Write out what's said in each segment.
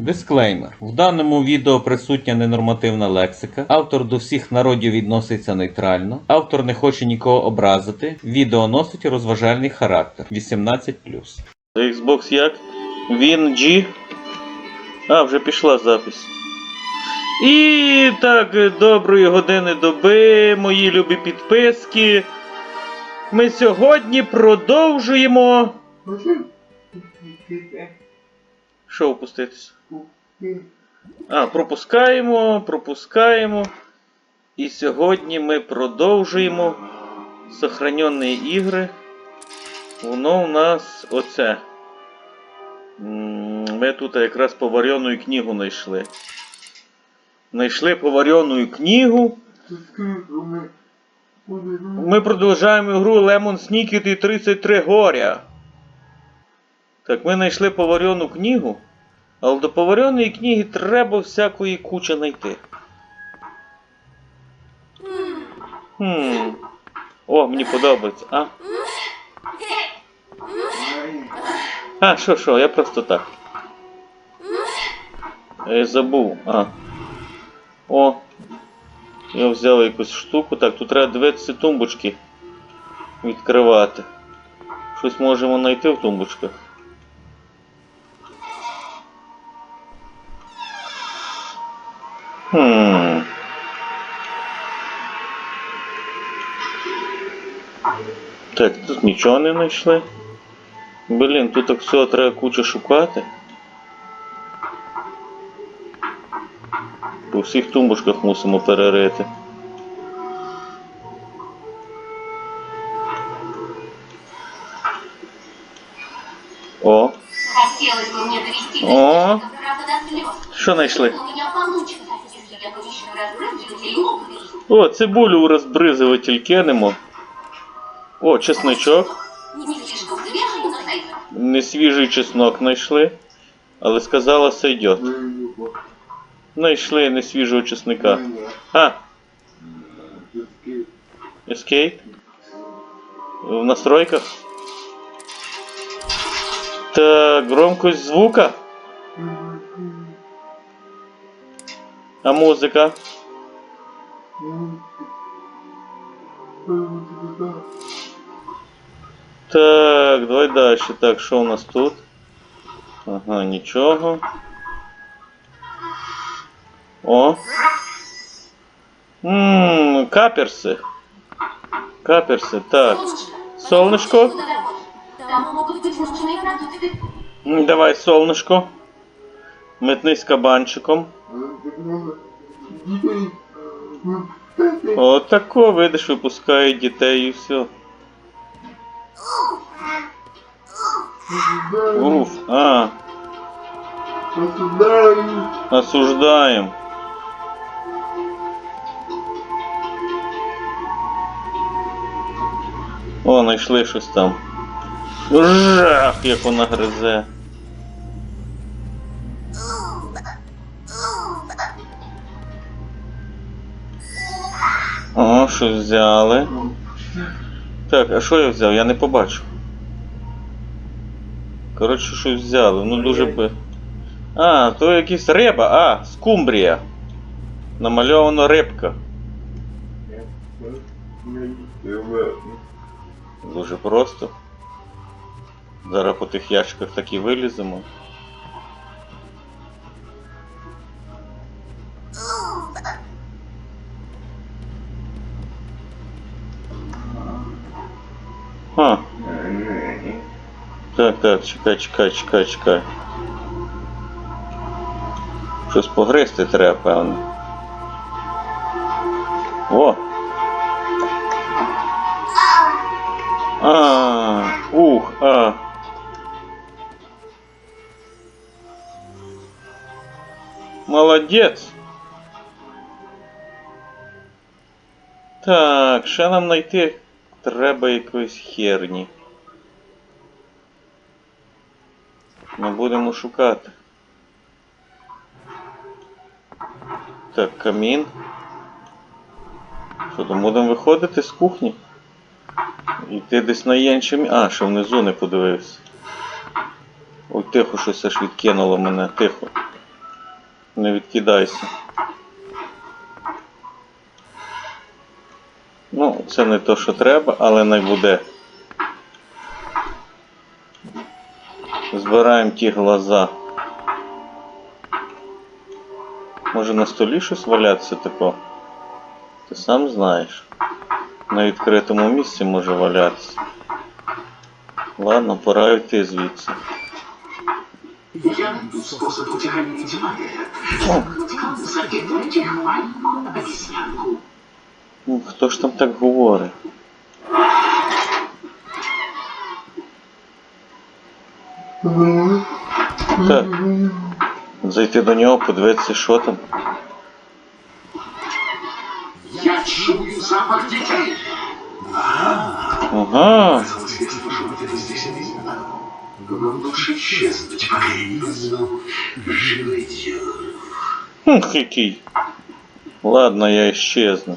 Дисклеймер. В даному відео присутня ненормативна лексика. Автор до всіх народів відноситься нейтрально. Автор не хоче нікого образити. Відео носить розважальний характер. 18. Xbox як? Він G. А, вже пішла запись. І так, доброї години доби, мої любі підписки. Ми сьогодні продовжуємо. Що опуститися? А, пропускаємо, пропускаємо. І сьогодні ми продовжуємо сохранені ігри. Воно у нас оце. Ми тут якраз поварену книгу знайшли. Знайшли поварену книгу. Ми продовжуємо гру Lemon Snicket і 33 горя. Так, ми знайшли поварену книгу, але до повареної книги треба всякої куча знайти. Хм. О, мені подобається. А? А, що, що, я просто так. Я забув. А. О. Я взяв якусь штуку. Так, тут треба дивитися тумбочки. Відкривати. Щось можемо знайти в тумбочках. Хм. Так, тут нічого не знайшли. Блін, тут так всього треба куча шукати. По всіх тумбочках мусимо перерити. О, О. що знайшли? О, цибулю у розбризуватель кинемо. О, чесничок. Несвіжий чеснок знайшли. Але сказала, сойдет. Знайшли несвіжого чесника. А, Escape? В настройках? Так, громкость звука. А музика? Так, давай дальше. Так, що у нас тут? Ага, нічого. О. Ммм, каперси. Каперси, так. Солнышко? Там могут быть нужные продукты. М, Давай солнышко. Метнись кабанчиком. От тако, видиш, випускає дітей і все. Уф, а, осуждаем. О, знайшли щось там. Жах, як вона гризе. О, щось взяли. Так, а що я взяв? Я не побачив. Коротше, щось взяли. Ну дуже би. А, то якась риба, а, скумбрія. Намальовано рибка. Дуже просто. Зараз по тих ящиках так і виліземо. Ха. Так, так, чекай, чекай, чекай, чекай. Щось погризти треба, певно. О! А, ух, а. Молодець. Так, ще нам знайти треба якоїсь херні. Ми будемо шукати. Так, камін. Що там будемо виходити з кухні? Йти десь на іншим. А, що внизу не подивився. Ой, тихо, щось аж відкинуло мене, тихо. Не відкидайся. Ну, це не то, що треба, але не буде. Збираємо ті глаза. Може на столі щось валятися тако? Ти сам знаєш. На відкритому місці може валятися. Ладно, пора йти звідси. Я способ обезьянку. Ну, хто ж там так говорить? Так. Зайти до нього, подивитися, що там. Я чую запах детей. Ага. Лучше исчезнуть, пока я не вызову живодер. Хм, який. Ладно, я исчезну.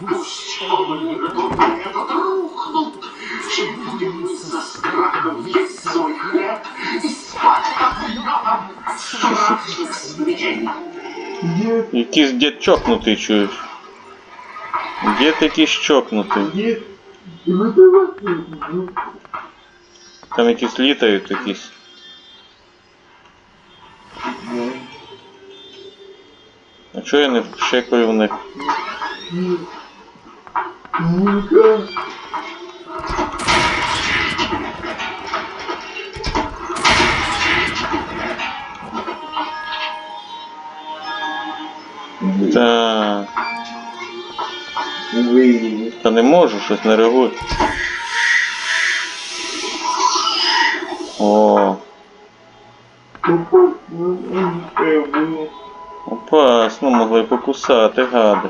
Пусть полные этот рухнут. Все будем со страхом есть свой хлеб и спать как львом страшных сновидений. Якийсь дід чокнутий чуєш. Дід якийсь чокнутий. Там якісь літають якісь. А чого я не щекаю в них? Та... Та не можу, щось не реагує. О. Опасно, могли покусати гади.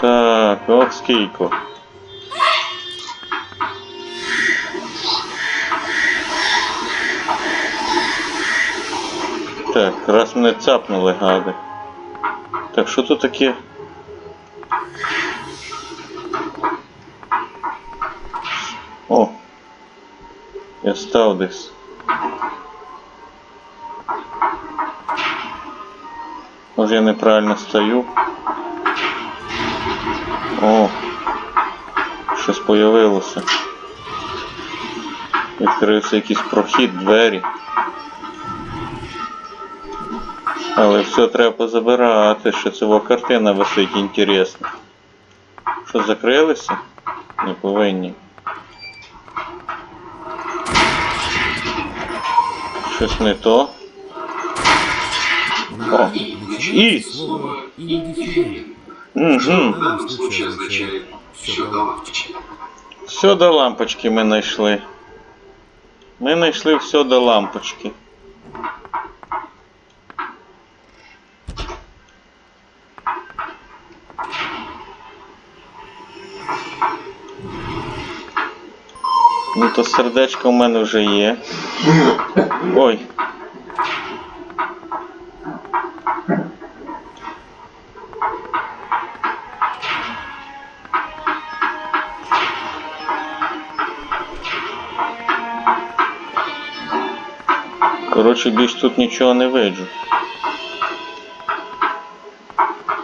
Так, от скільки. Так, раз мене цапнули гади. Так, що тут таке? О! Я став десь. Може я неправильно стою? О! Щось появилося. Відкрився якийсь прохід, двері. Але все треба позабирати, що во картина висить інтересна. Що закрилися? Не повинні. Щось не то. О! І! Угу. В данном случае означает все до лампочки. Все до лампочки ми знайшли. Ми знайшли все до лампочки. Ну то сердечко в мене вже є. Ой. Коротше, більш тут нічого не виджу.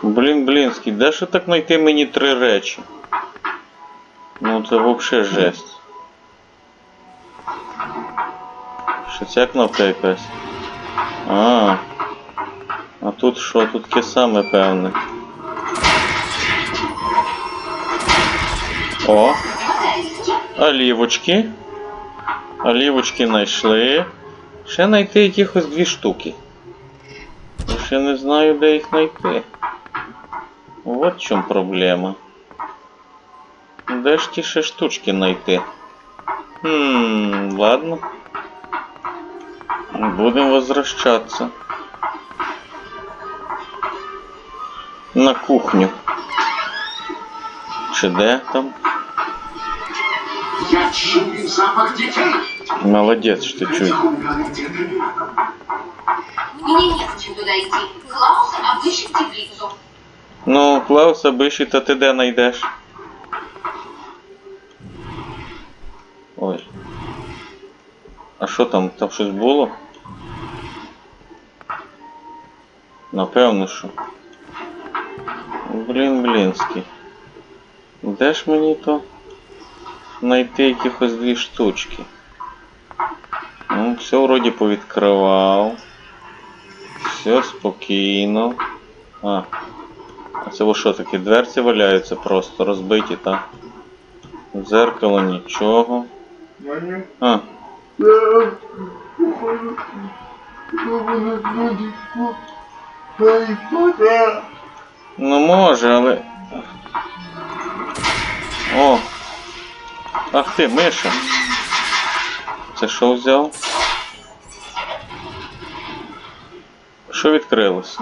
Блін, блінський, де ж так знайти мені три речі? Ну це взагалі жесть. Що ця кнопка якась? А. А тут що? Тут таке саме певне. О! Олівочки. Олівочки знайшли. Ще знайти якихось дві штуки. Я ще не знаю, де їх знайти. Вот в чому проблема. Де ж ті ще штучки знайти? Хм, ладно. Будем возвращаться. На кухню. Чи де там? Я чую запах детей. Чуєш. Запуганных детей. Мне незачем туда идти. Клаус обыщет теплицу. Ну, Клауса биші, то ти де знайдеш? Ой. А що там? Там щось було? Напевно, що. Блін, блінський. Де ж мені то знайти якихось дві штучки? Ну, все вроді повідкривав. Все спокійно. А. А це во що такі дверці валяються просто розбиті, так? Дзеркало нічого. А, ну може, але. О! Ах ти, Миша! Це що взяв? Що відкрилося?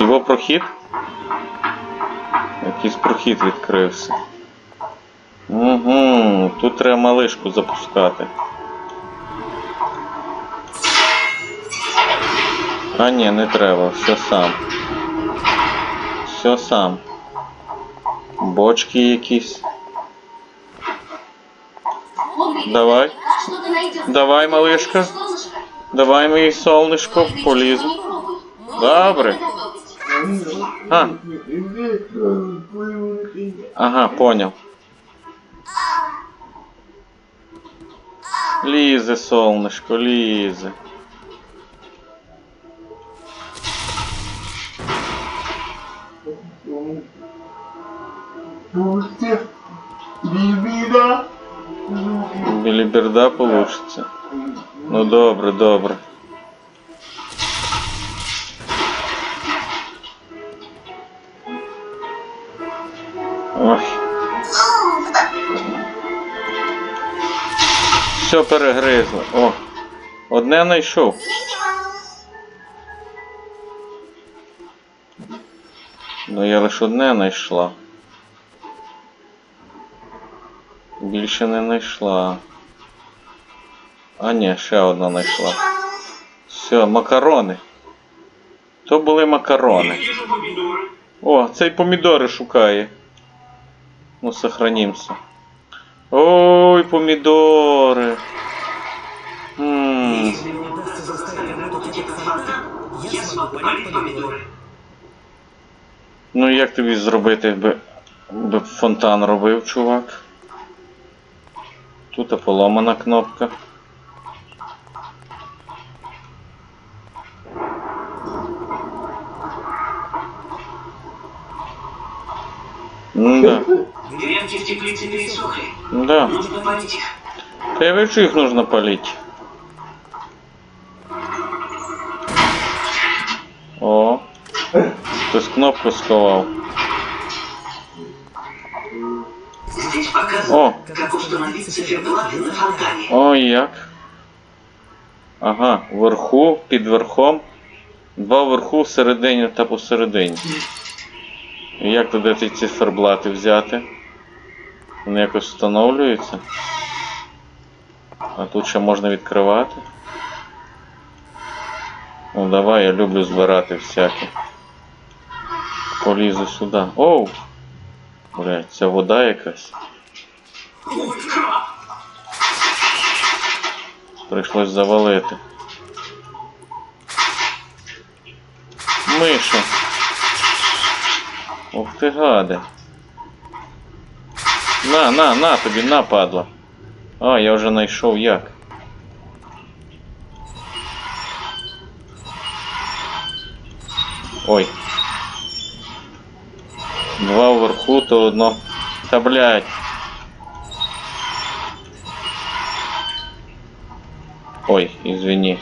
Його прохід? Якийсь прохід відкрився. Угу, тут треба малишку запускати. А ні, не треба, все сам. Все сам. Бочки якісь. Он видит, Давай. наверняка что-то найдет. Давай, малышка. Солнышко. Давай, моє сонечко, Ой, полізу. не пробуй. Можно Добре. приготовить. А, ага, понял. Лізе, солнышко, лізе. Біліберда получиться. Ну добре, добре. Все перегризло. О. Одне знайшов. Ну я лише одне знайшла. Більше не знайшла. А ні, ще одна знайшла. Все, макарони. То були макарони. О, цей помідори шукає. Ну, сохранимся. Ой, помідори. М, Если мне удастся заставить работать этот фонтан, я смогу полить помидоры. Ну як тобі зробити, би, би фонтан робив, чувак? Тут поломана кнопка. Да, Гренки в теплице пересохли. да. Нужно полить их. Я вижу, їх нужно полить. О. Хтось кнопку сховав. О. Ой, як. Ага, вверху, під верхом. Два вверху, всередині та посередині. І як туди ці циферблати взяти? Вони якось встановлюються. А тут ще можна відкривати. Ну давай, я люблю збирати всяке. Полізу сюди. Оу! Блять, це вода якась. Прийшлось завалити. Миша. Ух ти гаде. На, на, на тобі, на, падла. А, я вже знайшов як. Ой. Два вверху, то одно. Та блядь. Ой, извини.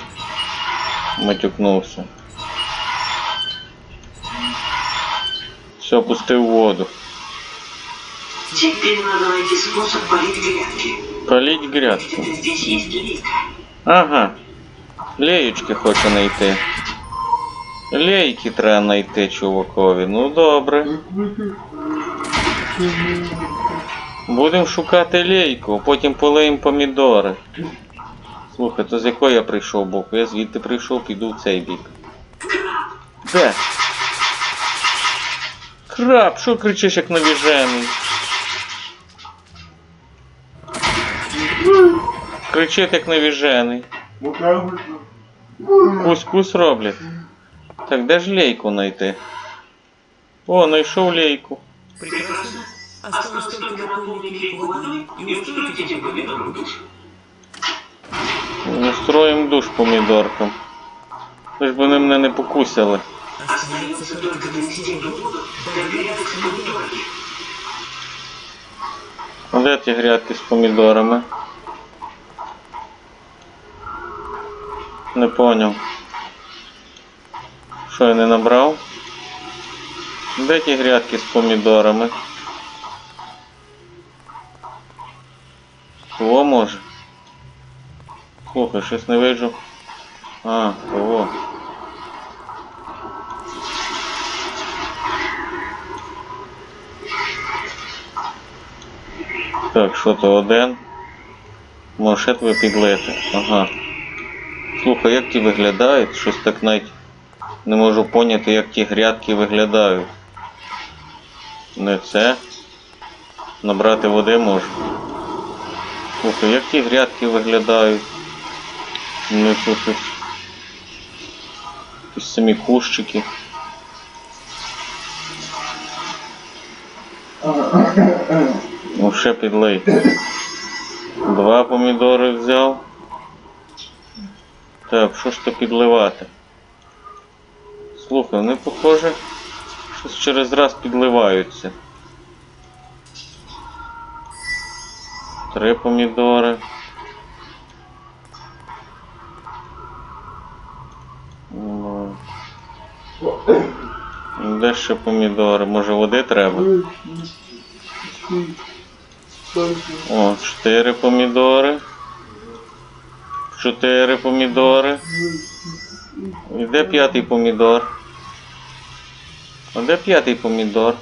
Матюкнувся. Все, пустив воду. Теперь надо найти способ полить грядки. Полить грядку. Здесь есть лейка. Ага. Леєчки хочу знайти. Лейки треба знайти чувакові. Ну добре. Будемо шукати лейку, потім полиємо помідори. Слухай, то з якої я прийшов боку? Я звідти прийшов, піду в цей бік. Де? Краб, що кричиш як навіжений? Кричить як навіжений. Кус-кус роблять. Так де ж лейку знайти? О, знайшов лейку. Прекрасно. Осталось только наполнить лейку водой и устроить этим помидорам душ. Устроїмо душ помідоркам. Лиш би вони мене не покусили. Остается только де ті грядки з помідорами? Не поняв. Що я не набрав? Де ті грядки з помідорами? Кого може? Слухай, щось не виджу. А, кого? Так, що то один? Ще тебе підлити. Ага. Слухай, як ті виглядають? Щось так навіть не можу поняти, як ті грядки виглядають. Не це. Набрати води можу. Слухай, як ті грядки виглядають? Не тут. Якісь самі кущики. Ну ще підлий. Два помідори взяв. Так, що ж то підливати? Слухай, вони похоже, щось через раз підливаються. Три помідори. Де ще помідори? Може води треба? О, чотири помідори. Чотири помідори. І де п'ятий помідор? А де п'ятий помідор?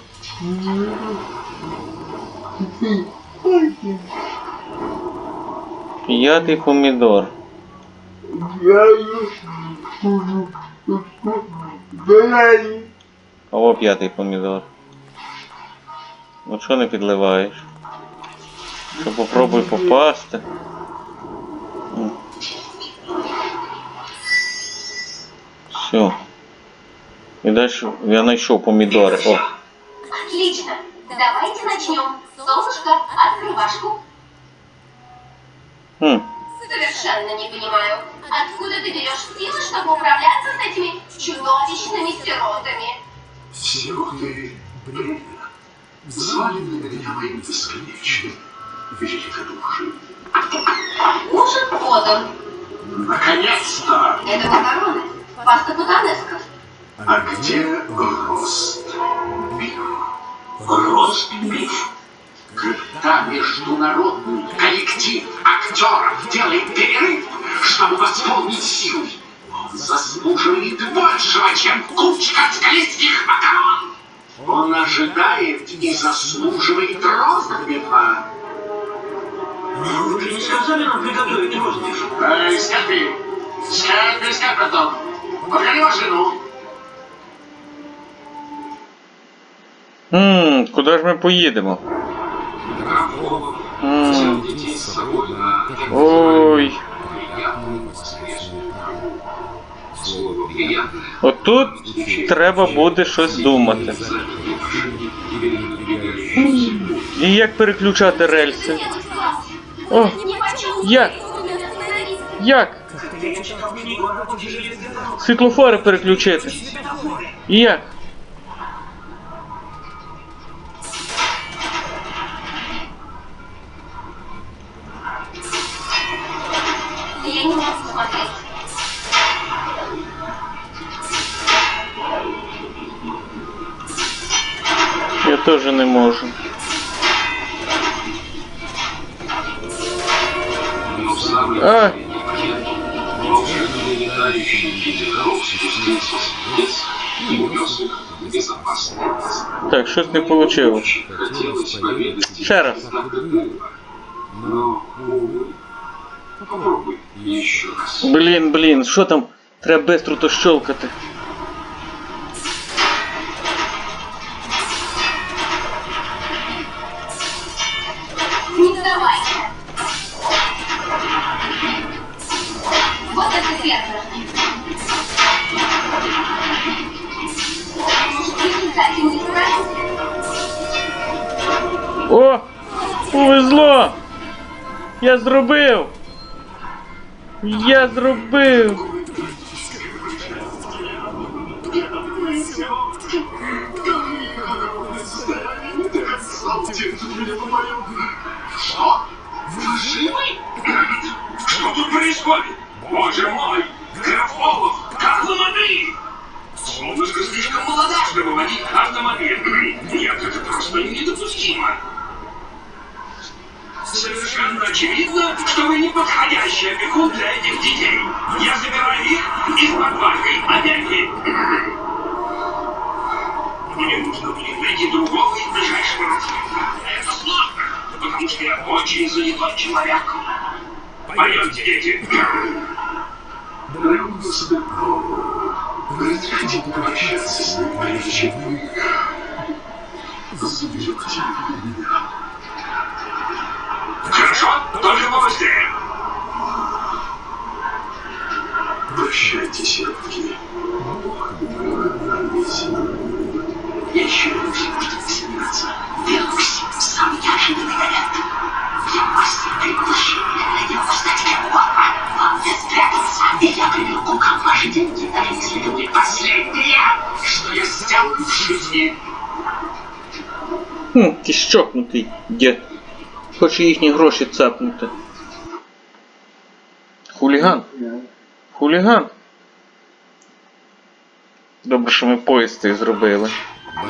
П'ятий помідор. А о п'ятий помідор. Ну чого не підливаєш? Що попробуй попасти. Все. І далі я знайшов помідори. О, Отлично. Давайте начнем. Солнышко, открывашку. хм. Совершенно не понимаю, откуда ты берешь силы, чтобы управляться с этими чудовищными сиротами. Сироты бредят. Звали меня моим бесконечным великодушием. Ужин подан. Наконец-то! Это макароны. Паста путанеска. А где рост биф? Рост биф? Когда международный коллектив актеров делает перерыв, чтобы восполнить силы, он заслуживает большего, чем кучка английских макарон. Он ожидает и заслуживает ростбифа. Вы же не сказали нам приготовить розбив? Эй, Скальпи! Скальпи, Скальпертон! Погони машину! Хм, куди ж ми поїдемо? Ой. Отут треба буде щось думати. І як переключати рельси? О, як? Як? Світлофори переключити. Як? Тоже не можем. А. Так, щось не получилось? Ще раз. блин, блін, що там? Треба бистро то щелкати. Я зробив! Я зробив! Что? Вы живы? Что тут происходит? Боже мой! Графолов! Как вы могли? Солнышко слишком молода, чтобы водить автомобиль. Нет, это просто недопустимо. Совершенно очевидно, что вы не подходящий опекун для этих детей. Я забираю их из-под вашей опеки. Мне нужно будет найти другого из ближайшего родственника. Это сложно, потому что я очень занятой человек. Пойдемте, дети. Дорогой государь, хотите пообщаться с ним, прежде заберете меня? Только побыстрее. Прощайте, сиротки. Еще не все может смеяться. Беларусь – самый неожиданный момент. Я мастер предупреждения. Я могу стать кем. Вам не спрятаться. И я привлеку к вам ваши деньги, даже если это будет последнее, что я сделаю в жизни. Хм, ти щокнутий дід. Хоче їхні гроші цапнути. Хуліган. Хуліган. Добре, що ми поїзд цей зробили.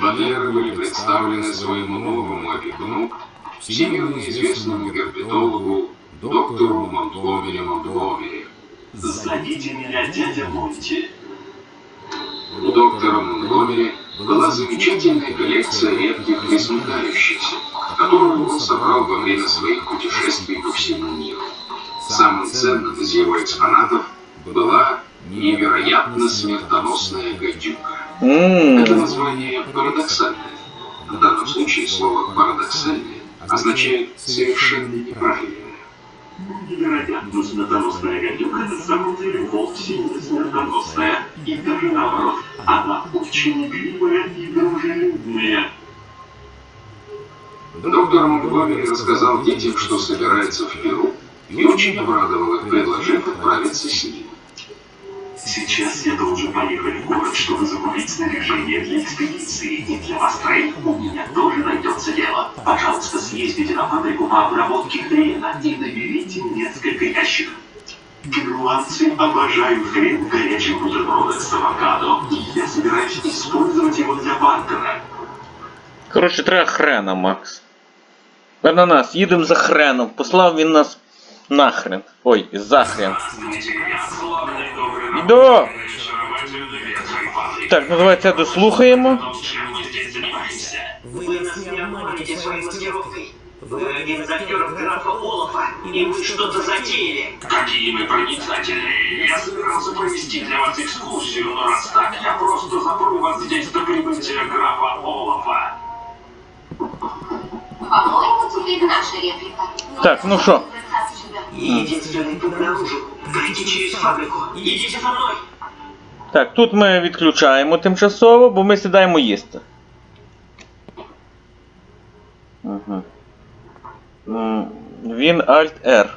Валеры были представлены своему новому опекуну, всемирно известному герпетологу, доктору Монтгомери Монтгомери. Зовите меня дядя Монти. У доктора Монтгомери была замечательная коллекция редких присмыкающихся, Которую он собрал во время своих путешествий по всему миру. Самым ценным из его экспонатов была невероятно смертоносная гадюка. Это название парадоксальное. В данном случае слово «парадоксальное» означает «совершенно неправильное». Невероятно смертоносная гадюка на самом деле вовсе не смертоносная. И даже наоборот, она очень игривая Доктор Монтгомери рассказал детям, что собирается в Перу, и очень обрадовал их, предложив отправиться с ним. Сейчас я должен поехать в город, чтобы закупить снаряжение для экспедиции. И для вас троих у меня тоже найдется дело. Пожалуйста, съездите на фабрику по обработке хрена и наберите несколько ящиков. Перуанцы обожают хрен в горячих бутербродах с авокадо, и я собираюсь использовать его для бартера. Коротше, треба хрена, Макс. Ананас, їдемо за хреном. Послав він нас нахрен. Ой, за хрен. Іду! Так, ну давай це дослухаємо. Чем вы здесь занимаетесь? Вы нас не обманете своей маскировкой. Вы один из актеров графа Олафа, и вы что-то затеяли. Какие мы проницательные! Я собирался провести для вас экскурсию, но раз так, я просто запру вас здесь до прибытия графа Олафа. Так, ну что? Единственный путь наружу. Пройти через. Так, тут ми відключаємо тимчасово, бо ми сідаємо їсти. Угу. Він Alt R.